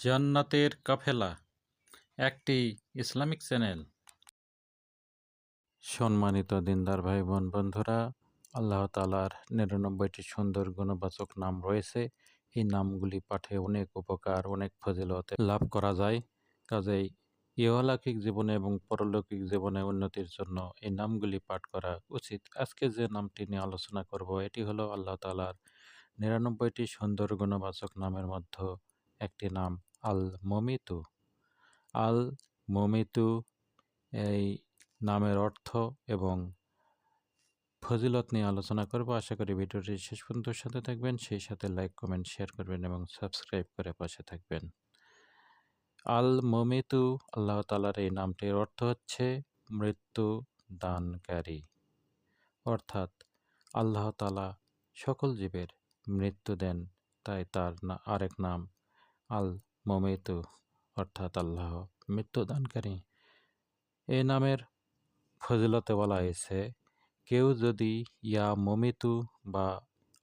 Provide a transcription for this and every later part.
জান্নাতের কাফেলা, একটি Islamic channel. সম্মানিত দিনদার ভাই বোন বন্ধুরা, আল্লাহ তালার নিরানব্বইটি সুন্দর গুণবাচক নাম রয়েছে। এই নামগুলি পাঠে অনেক উপকার, অনেক ফজিলত লাভ করা যায়। কাজেই ইহলাকিক জীবনে এবং পরলৌকিক জীবনে উন্নতির জন্য এই নামগুলি পাঠ করা উচিত। আজকে যে নামটি নিয়ে আলোচনা করব, এটি হলো আল্লাহ তালার নিরানব্বইটি সুন্দর গুণবাচক নামের মধ্যে একটি নাম আল মমিতু। আল মমিতু এই নামের অর্থ এবং ফজিলত নিয়ে আলোচনা করব। আশা করি ভিডিওটি শেষ পর্যন্ত সাথে থাকবেন। সেই সাথে লাইক, কমেন্ট, শেয়ার করবেন এবং সাবস্ক্রাইব করে পাশে থাকবেন। আল মমিতু, আল্লাহ তালার এই নামটির অর্থ হচ্ছে মৃত্যু দানকারী। অর্থাৎ আল্লাহ তালা সকল জীবের মৃত্যু দেন, তাই তার আরেক নাম আল মমিতু, অর্থাৎ আল্লাহ মৃত্যুদানকারী এই নামের ফজিলতে বলা হয়েছে, কেউ যদি ইয়া মমিতু বা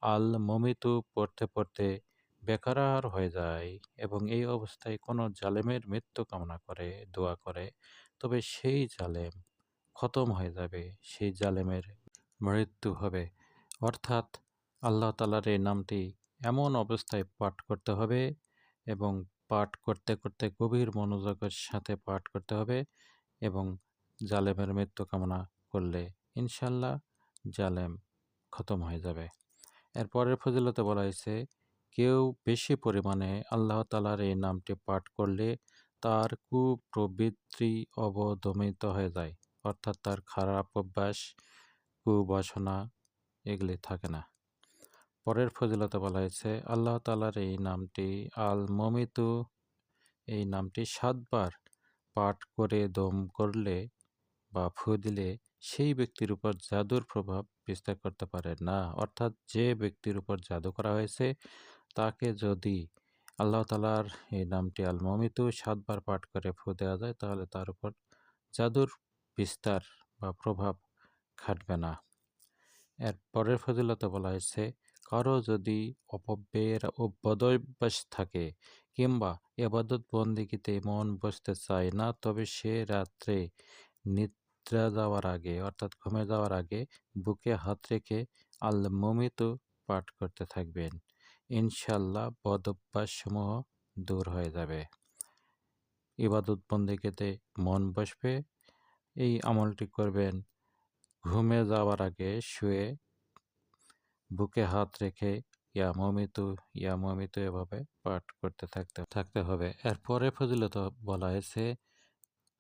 আল মমিতু পড়তে পড়তে বেকারার হয়ে যায় এবং এই অবস্থায় কোনো জালেমের মৃত্যু কামনা করে, দোয়া করে, তবে সেই জালেম খতম হয়ে যাবে, সেই জালেমের মৃত্যু হবে। অর্থাৎ আল্লাহ তালার এই নামটি এমন অবস্থায় পাঠ করতে হবে এবং পাঠ করতে করতে গভীর মনোযোগের সাথে পাঠ করতে হবে এবং জালেমের মৃত্যু কামনা করলে ইনশাল্লাহ জালেম খতম হয়ে যাবে। এর পরের ফজিলতে বলা হয়েছে, কেউ বেশি পরিমাণে আল্লাহ তালার এই নামটি পাঠ করলে তার কুপ্রবৃত্তি অবদমিত হয়ে যায়, অর্থাৎ তার খারাপ অভ্যাস, কুবাসনা এগুলি থাকে না। পরের ফজিলতে বলা হয়েছে, আল্লাহ তালার এই নামটি আল মমিতু এই নামটি সাতবার পাঠ করে দম করলে বা ফু দিলে সেই ব্যক্তির উপর জাদুর প্রভাব বিস্তার করতে পারে না। অর্থাৎ যে ব্যক্তির উপর জাদু করা হয়েছে, তাকে যদি আল্লাহ তালার এই নামটি আল মমিতু সাতবার পাঠ করে ফু দেওয়া যায়, তাহলে তার উপর জাদুর বিস্তার বা প্রভাব খাটবে না। এর পরের ফজিলতে বলা হয়েছে কারও যদি অপব্যয়ের বদভ্যাস থাকে কিংবা এবাদত বন্দিগিতে মন বসতে চায় না, তবে সে রাত্রে নিদ্রা যাওয়ার আগে, অর্থাৎ ঘুমে যাওয়ার আগে বুকে হাত রেখে আল মমিত পাঠ করতে থাকবেন। ইনশাল্লাহ বদভ্যাসসমূহ দূর হয়ে যাবে। ইবাদত বন্দিগিতে মন বসবে। এই আমলটি করবেন। ঘুমে যাওয়ার আগে শুয়ে বুকে হাত রেখে, ইয়া মমিতু ইয়া মমিতু এভাবে পাঠ করতে থাকতে থাকতে হবে। এরপরে ফজিলত বলা হয়েছে,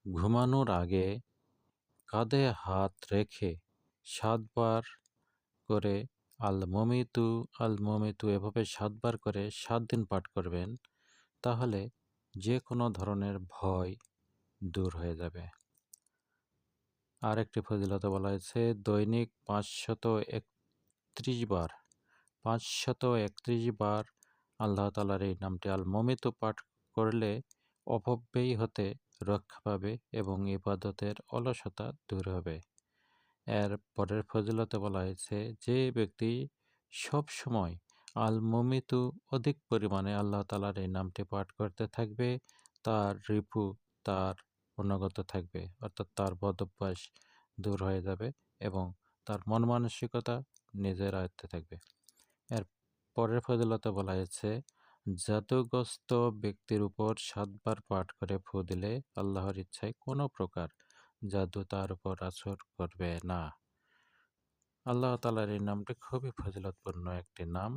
ঘুমানোর আগে কাঁধে হাত রেখে সাতবার করে আল মমিতু আল মমিতু এভাবে সাতবার করে সাত দিন পাঠ করবেন, তাহলে যে কোনো ধরনের ভয় দূর হয়ে যাবে। আর একটি ফজিলত বলা হয়েছে, দৈনিক পাঁচশত একত্রিশ বার, পাঁচশত একত্রিশ বার আল্লাহ তালার এই নামটি আল মমিত পাঠ করলে অপব্যয়ী হতে রক্ষা পাবে এবং ইবাদতের অলসতা দূর হবে। এর পরের ফজিলতে বলা হয়েছে যে ব্যক্তি সব সময় আল মমিতু অধিক পরিমাণে আল্লাহ তালার এই নামটি পাঠ করতে থাকবে, তার রিপু তার অনুগত থাকবে, অর্থাৎ তার বদভ্যাস দূর হয়ে যাবে এবং তার মন মানসিকতা নিজের আয়ত্তে থাকবে। এর পরের ফজিলতে বলা হয়েছে, জাদুগ্রস্ত ব্যক্তির উপর সাতবার পাঠ করে ফু দিলে আল্লাহর ইচ্ছায় কোনো প্রকার জাদু তার উপর আসর করবে না। আল্লাহ তালার এই নামটি খুবই ফজিলতপূর্ণ একটি নাম।